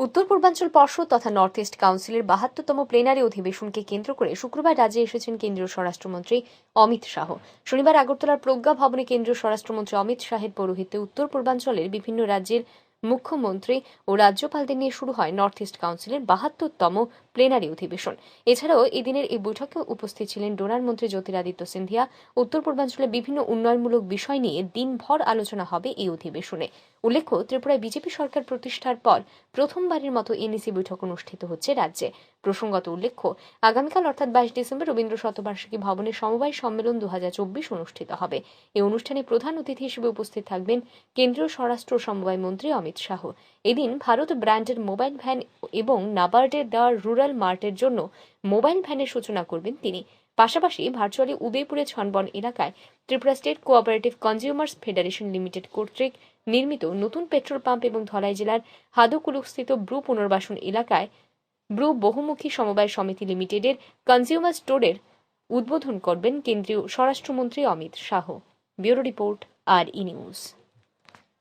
উত্তর পূর্বাঞ্চল পর্ষদ তথা নর্থ ইস্ট কাউন্সিলের বাহাত্তরতম প্লেনারি অধিবেশনকে কেন্দ্র করে শুক্রবার রাজ্যে এসেছেন কেন্দ্রীয় স্বরাষ্ট্রমন্ত্রী অমিত শাহ। শনিবার আগরতলার প্রজ্ঞা ভবনে কেন্দ্রীয় স্বরাষ্ট্রমন্ত্রী অমিত শাহের পৌরোহিত্যে উত্তর পূর্বাঞ্চলের বিভিন্ন রাজ্যের মুখ্যমন্ত্রী ও রাজ্যপালদের নিয়ে শুরু হয় নর্থ ইস্ট কাউন্সিলের বাহাত্তরতম প্লেনারি অধিবেশন। এছাড়াও এদিনের এই বৈঠকে উপস্থিত ছিলেন ডোনার মন্ত্রী জ্যোতিরাদিত্য সিন্ধিয়া। উত্তর পূর্বাঞ্চলের বিভিন্ন উন্নয়নমূলক বিষয় নিয়ে দিনভর আলোচনা হবে এই অধিবেশনে। উল্লেখ্য, ত্রিপুরায় বিজেপি সরকার প্রতিষ্ঠার পর প্রথমবারের মতো এনএসি বৈঠক অনুষ্ঠিত হচ্ছে রাজ্যে। প্রসঙ্গত উল্লেখ্য, আগামীকাল অর্থাৎ বাইশ ডিসেম্বর রবীন্দ্র শতবার্ষিকী ভবনে সমবায় সম্মেলন দু হাজার চব্বিশ অনুষ্ঠিত হবে। এই অনুষ্ঠানে প্রধান অতিথি হিসেবে উপস্থিত থাকবেন কেন্দ্রীয় স্বরাষ্ট্র সমবায় মন্ত্রী অমিত শাহ। এদিন ভারত ব্র্যান্ডের মোবাইল ভ্যান এবং নাবার্ডের দেওয়া রুরাল মার্টের জন্য মোবাইল ভ্যানের সূচনা করবেন তিনি। পাশাপাশি ভার্চুয়ালি উদয়পুরে ছনবন এলাকায় Tripura state cooperative consumers federation limited কর্তৃক নির্মিত নতুন পেট্রোল পাম্প এবং ধলাই জেলার হাদুকুলুকস্থিত ব্রু পুনর্বাসন এলাকায় ব্রু বহুমুখী সমবায় সমিতি লিমিটেডের কনজিউমার স্টোরের উদ্বোধন করবেন কেন্দ্রীয় স্বরাষ্ট্রমন্ত্রী Amit Shah. Bureau report, R E news.